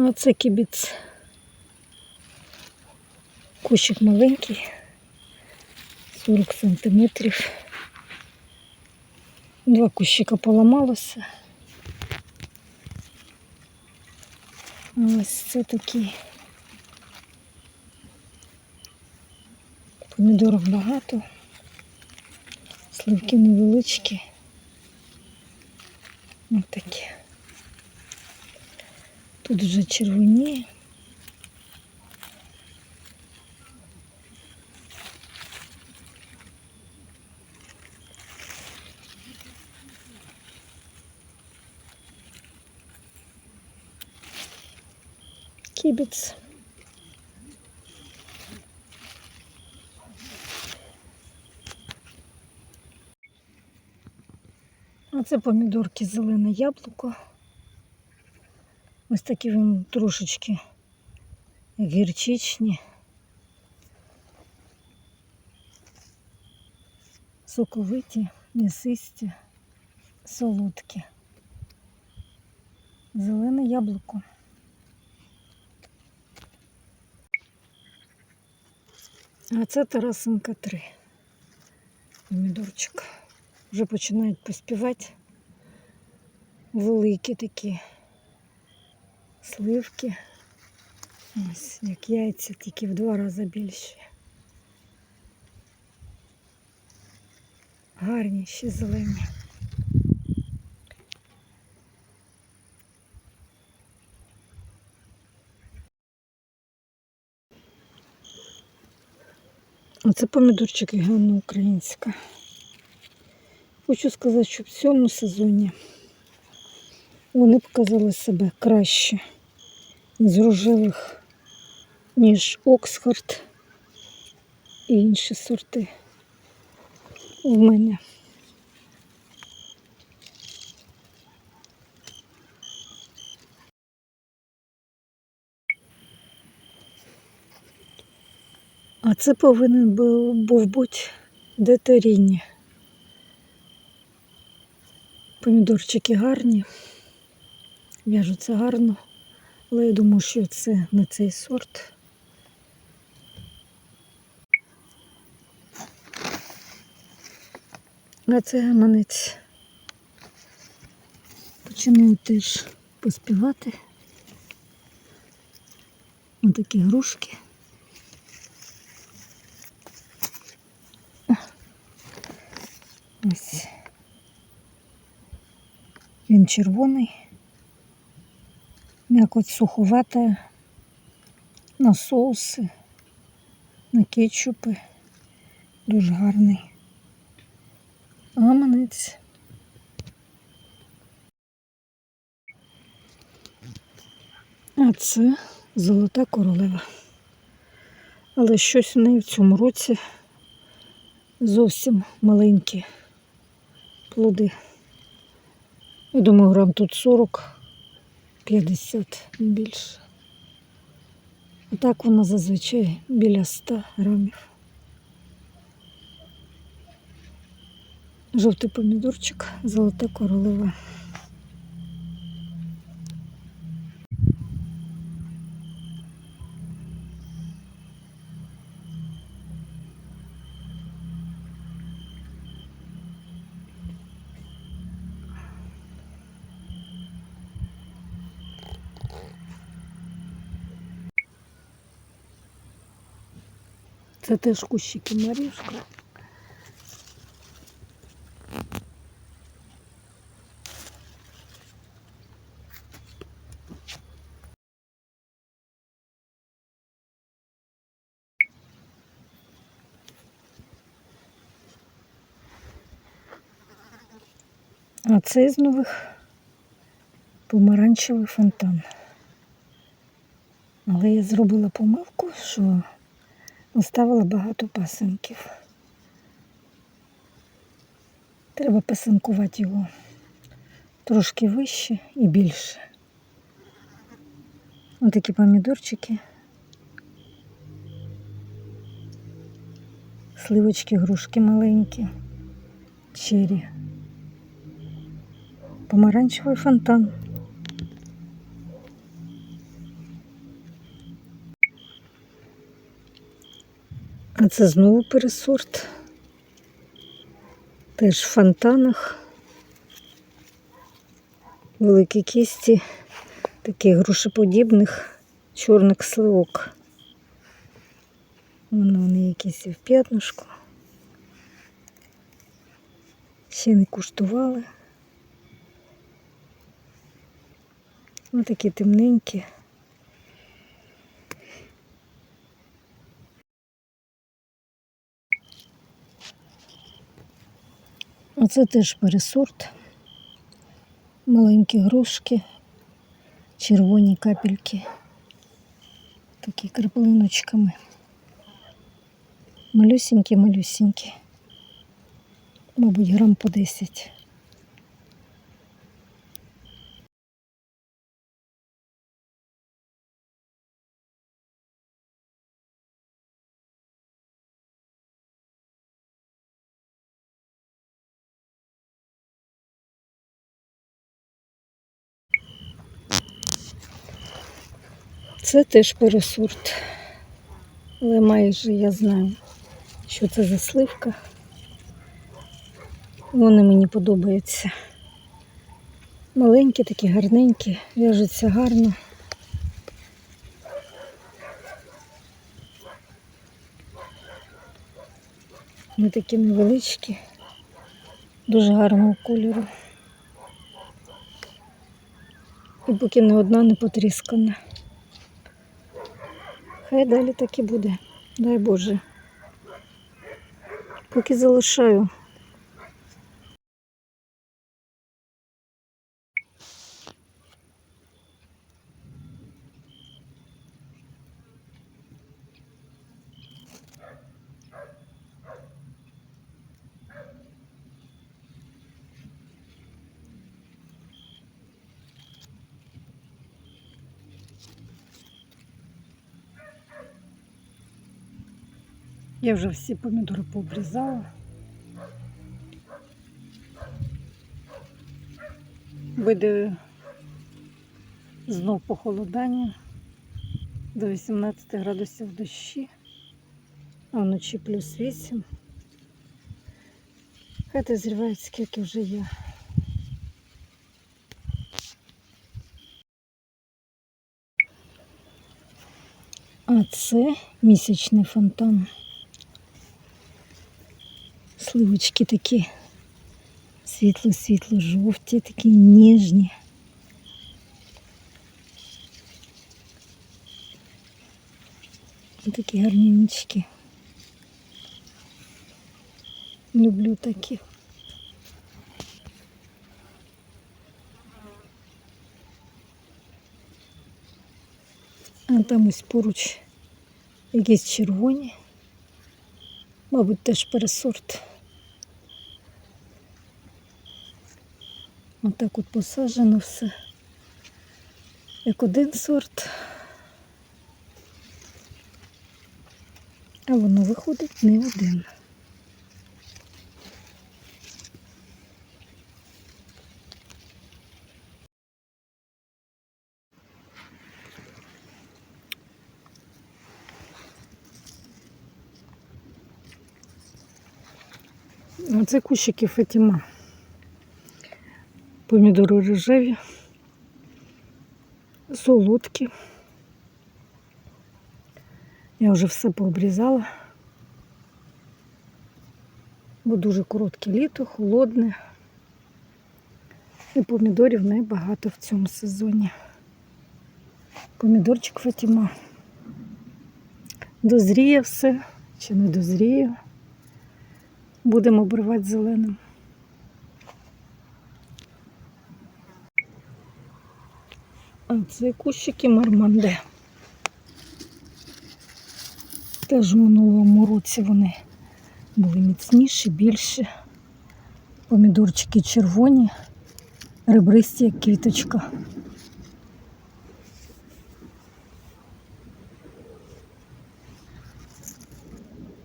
А це кібіц. Кущик маленький, 40 сантиметрів. Два кущика поламалося. Ось це такий. Помідорів багато. Сливки невеличкі. Ось такі. Тут вже червоніє. Кібіц. А це помідорки зелене яблуко. Ось такі він трошечки гірчичні. Соковиті, м'ясисті, солодкі. Зелене яблуко. А це Тарасенка 3. Помідорчик. Вже починають поспівати. Великі такі сливки. Ось, як яйця, тільки в два рази більші. Гарні ще зелені. Оце помідорчики Ганна українська. Хочу сказати, що в цьому сезоні вони показали себе краще з рожевих, ніж Оксфорд і інші сорти в мене. А це повинен був, бути детеріні. Помідорчики гарні, в'яжуться гарно, але я думаю, що це не цей сорт. А це гаманець. Починаю теж поспівати. Ось такі грушки. Ось. Він червоний, якось суховате на соуси, на кетчупи. Дуже гарний. Гаманець. А це золота королева. Але щось в неї в цьому році зовсім маленькі плоди. Я думаю, грам тут 40. 50 більше. А так воно зазвичай біля 100 грамів. Жовтий помідорчик, золота королева. Це теж кущики Марішка. А це з нових помаранчевий фонтан. Але я зробила помилку, що оставила багато пасинків. Треба пасинкувати його трошки вище і більше. Ось такі помідорчики. Сливочки, грушки маленькі, чері. Помаранчевий фонтан. А це знову пересорт. Теж в фонтанах. Великі кісті таких грушеподібних чорних сливок. Воно вони якісь в п'ятнушку. Ще не куштували. Ось такі темненькі. Оце теж пересорт. Маленькі грушки, червоні капельки, такі краплиночками. Малюсінькі, малюсінькі. Мабуть, грам по 10. Це теж пересорт. Але майже я знаю, що це за сливка. Вони мені подобаються. Маленькі, такі гарненькі, в'яжуться гарно. Вони такі невеличкі, дуже гарного кольору. І поки не одна не потріскана. Хай далі так і буде. Дай Боже. Поки залишаю. Я вже всі помідори пообрізала. Буде знов похолодання до 18 градусів дощі, а вночі плюс 8. Хай то зривають скільки вже є. А це місячний фонтан. Сливочки такі світло-світло жовті, такі ніжні. Такі гарненькі. Люблю такі. А там ось поруч якісь червоні. Мабуть, теж пересорт. Отак от посаджено все. Як один сорт. А воно виходить не один. Оце кущики Фатіма. Помідори рожеві, солодкі. Я вже все пообрізала, бо дуже коротке літо, холодне. І помідорів небагато в цьому сезоні. Помідорчик Фатіма. Дозріє все чи не дозріє. Будемо обривати зеленим. А це кущики марманде. Теж в минулому році вони були міцніші, більші. Помідорчики червоні, ребристі, як квіточка.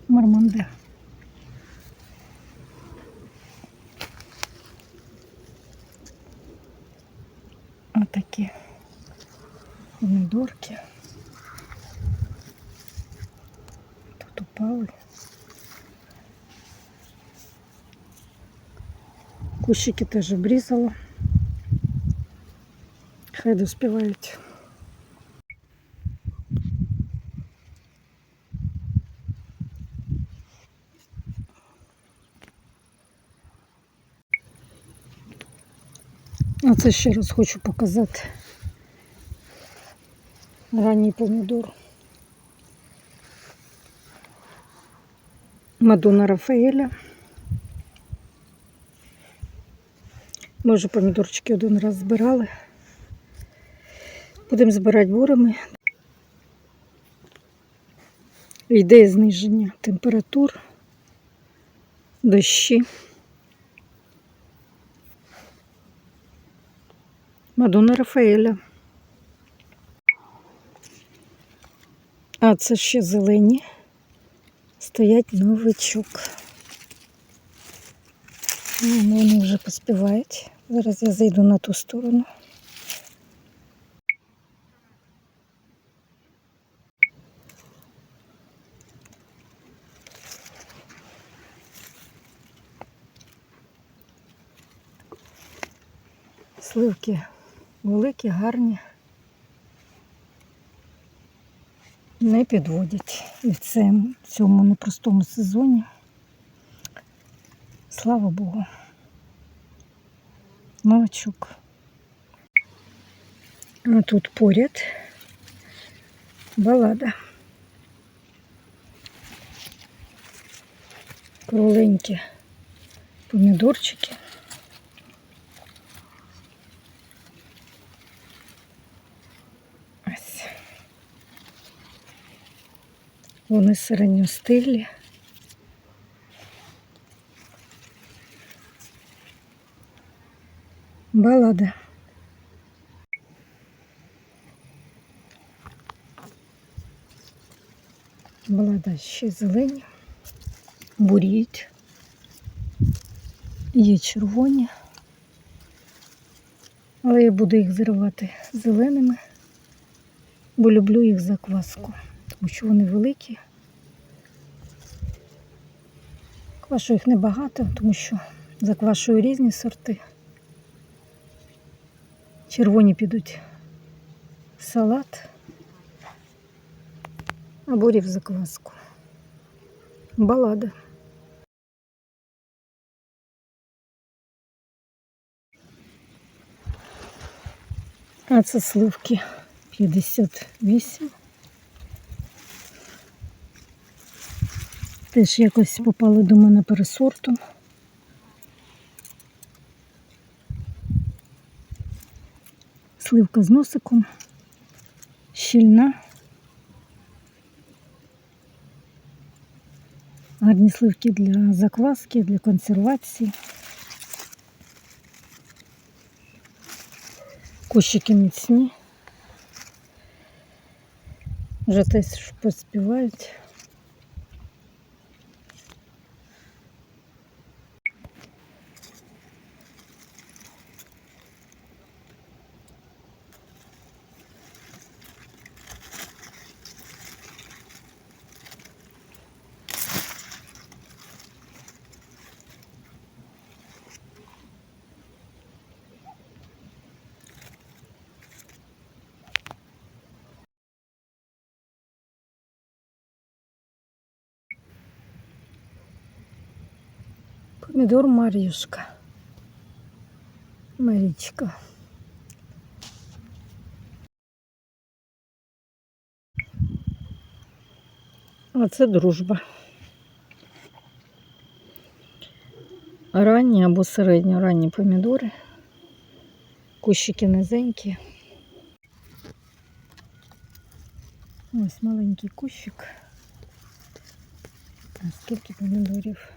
Марманде. Отакі помідорки. Тут упав. доспівали. Кущики теж обрізала. Хай доспівають. Це ще раз хочу показати ранній помідор. Мадонна Рафаеля. Ми вже помідорчики один раз збирали. Будемо збирати бурами. Йде зниження температур, дощі. Мадонна Рафаеля. А це ще зелені. Стоять новичок. Ну, Вони вже поспівають. Зараз я зайду на ту сторону. Сливки великі, гарні. Не підводять і в цьому, в цьому непростому сезоні. Слава Богу. Новачок. А тут поряд балада. Кругленькі помідорчики. Ось. Вони середньостиглі. Балада. Балада ще зелені, буріють. Є червоні. Але я буду їх зривати зеленими, бо люблю їх закваску, тому що вони великі. Квашу їх небагато, тому що заквашую різні сорти. Червоні підуть салат, а бурі закваску. Балада. А це сливки 58. Теж якось попали до мене пересортом. Сливка з носиком, щільна. Гарні сливки для закваски, для консервації. Кущики міцні. Вже теж поспівають. Помідор Мар'юшка. Марічка. А це дружба. Ранні або середньоранні помідори. Кущики низенькі. Ось маленький кущик. А скільки помідорів?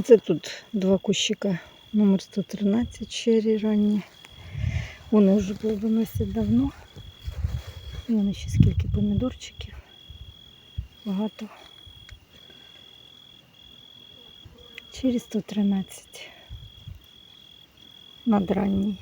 Оце тут два кущика номер 113 черрі ранні. Вони вже плодоносять давно. І вони ще скільки помідорчиків. Багато. Чері 113. Надранній.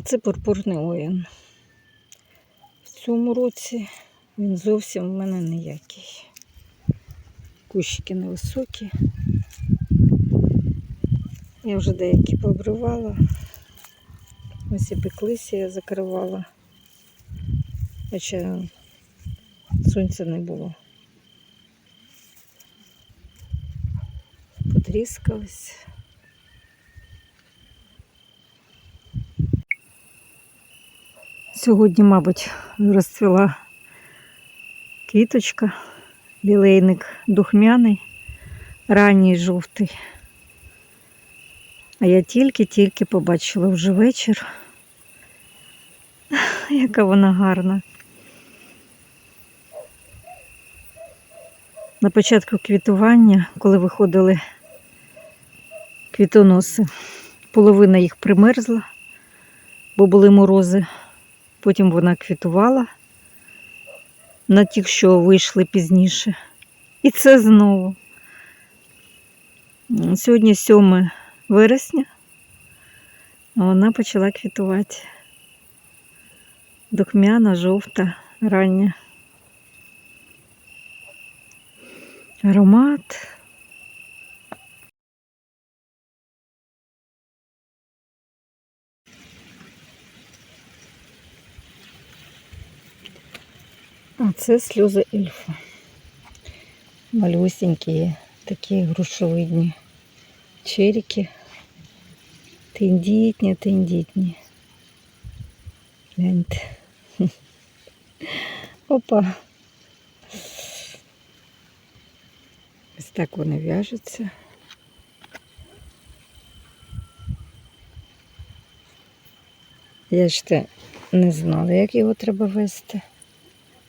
А це пурпурний оєн. В цьому році він зовсім в мене ніякий. Кущики невисокі. Я вже деякі пообривала. Ось і пеклися я закривала. Хоча сонця не було. Потріскались. Сьогодні, мабуть, розцвіла квіточка, лілейник духмяний, ранній жовтий. А я тільки-тільки побачила вже вечір. Яка вона гарна. На початку квітування, коли виходили квітоноси, половина їх примерзла, бо були морози. Потім вона квітувала на тих, що вийшли пізніше. І це знову. Сьогодні 7 вересня, а вона почала квітувати. Духмяна, жовта, рання. Аромат. А це сльози ельфа. Малюсенькі, такі грушовидні черіки. Тендітні, тендітні. Гляньте. Опа. Ось так вони в'яжуться. Я ще не знала, як його треба вести.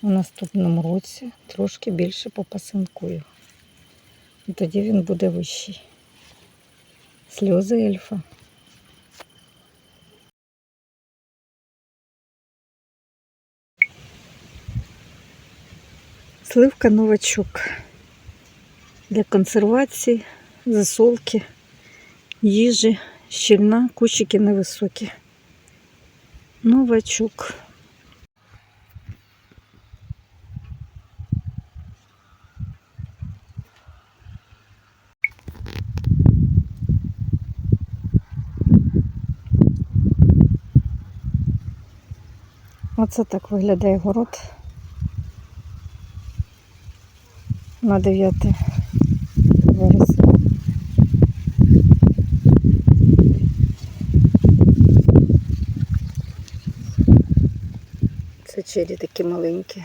У наступному році трошки більше попасинкую. І тоді він буде вищий. Сльози ельфа. Сливка новачок для консервації, засолки, їжі, щільна, кущики невисокі. Новачок. Оце так виглядає город. на 9 вересня. Це чері такі маленькі,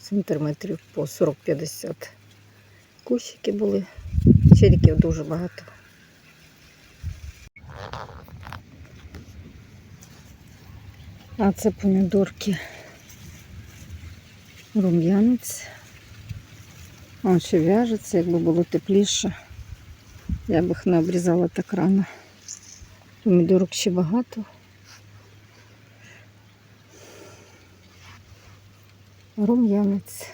сантиметрів по 40-50. Кущики були. Черіків дуже багато. А це помідорки. Рум'янець. Он ще в'яжеться, якби було тепліше. Я б їх не обрізала так рано. Помідорок ще багато. Рум'янець.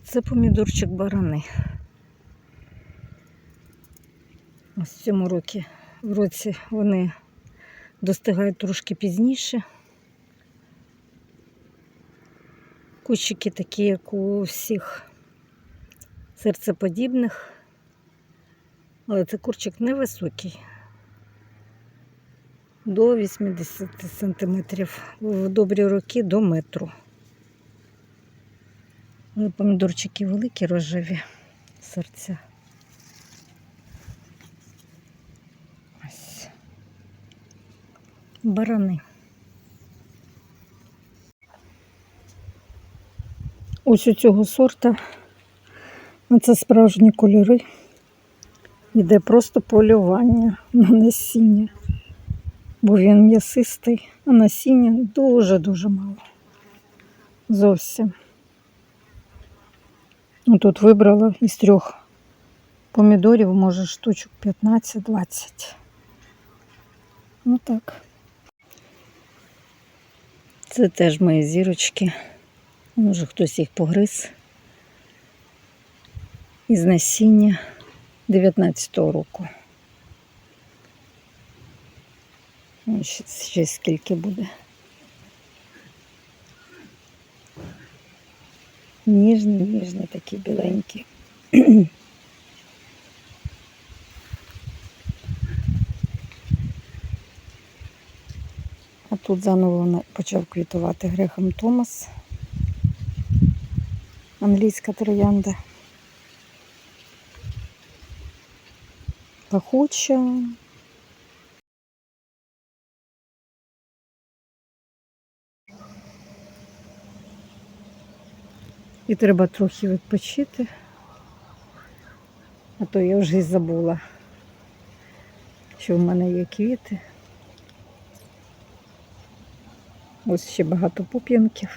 А це помідорчик барани. Ось в цьому році, в році вони достигають трошки пізніше. Кущики такі, як у всіх серцеподібних, але це курчик невисокий. До 80 сантиметрів, в добрі роки до метру. Але помідорчики великі, рожеві серця. Ось. Барани. Ось у цього сорта. ну, Це справжні кольори. Йде просто полювання на насіння. Бо він м'ясистий, а насіння дуже-дуже мало. Зовсім. Ну, Тут вибрала із трьох помідорів, може штучок 15-20. Ну так. Це теж мої зірочки. Може хтось їх погриз. Із насіння 19-го року. Ще, ще скільки буде. Ніжні, ніжні такі біленькі. А тут заново почав квітувати Грехом Томас. Англійська троянда. Пахуча. І треба трохи відпочити. А то я вже й забула, що в мене є квіти. Ось ще багато пуп'янків.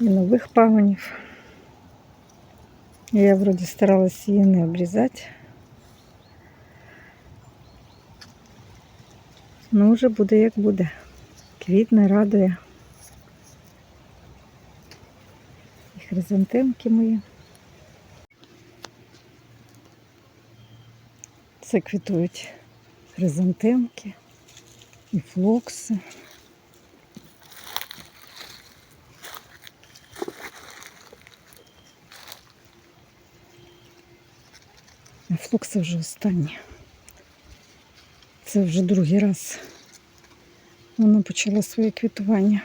І нових пагонів. Я вроді старалась її не обрізати. Ну, вже буде як буде. Квітне радує. Хризантемки мої. Це квітують хризантемки і флокси. Флокси вже останні. Це вже другий раз вона почала своє квітування.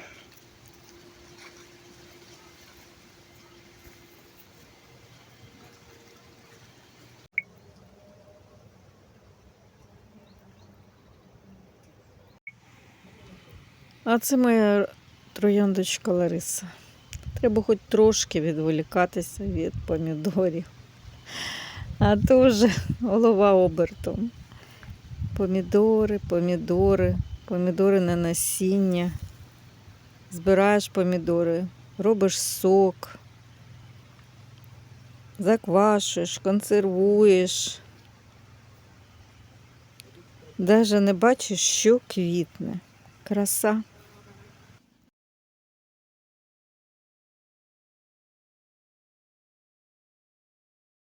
А це моя трояндочка Лариса. Треба хоч трошки відволікатися від помідорів. А то вже голова обертом. Помідори, помідори, помідори на насіння. Збираєш помідори, робиш сок, заквашуєш, консервуєш. Даже не бачиш, що квітне. Краса.